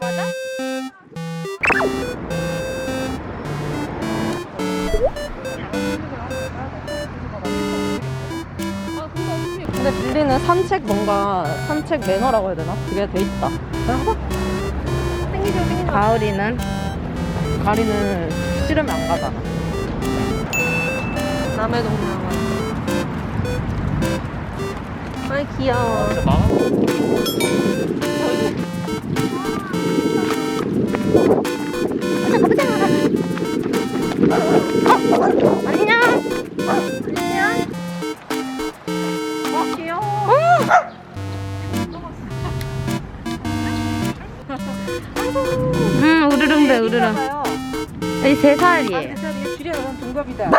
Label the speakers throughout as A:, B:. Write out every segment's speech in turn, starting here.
A: 맞아? 근데 빌리는 산책 뭔가 산책 매너라고 해야 되나? 그게 돼 있다. 땡기죠, 땡기죠.
B: 가을이는
A: 가리는 싫으면 안 가잖아. 남의 동네만. 아 귀여워. 진짜
B: 음 우르릉대 우르릉. 이세 살이에요.
A: 줄여놓은 동갑이다.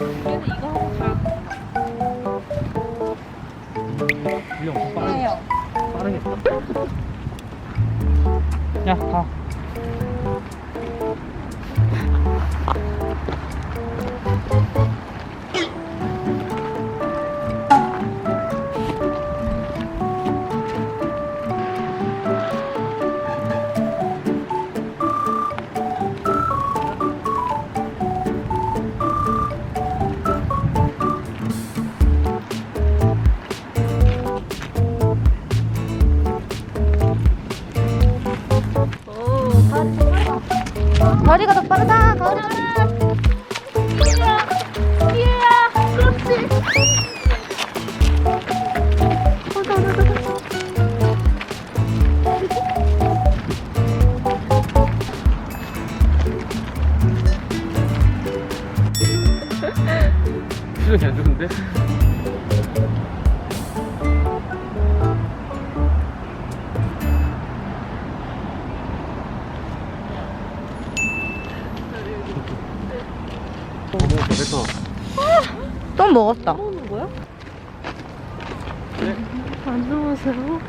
C: 우리 엄청 빠르게 빠르겠다. 야 가
B: 가을이가 더 빠르다. 가을이가.
C: 수정이 안 좋은데? 어, 됐다.
B: 또 먹었다.
A: 먹는 거야?
B: 안녕하세요.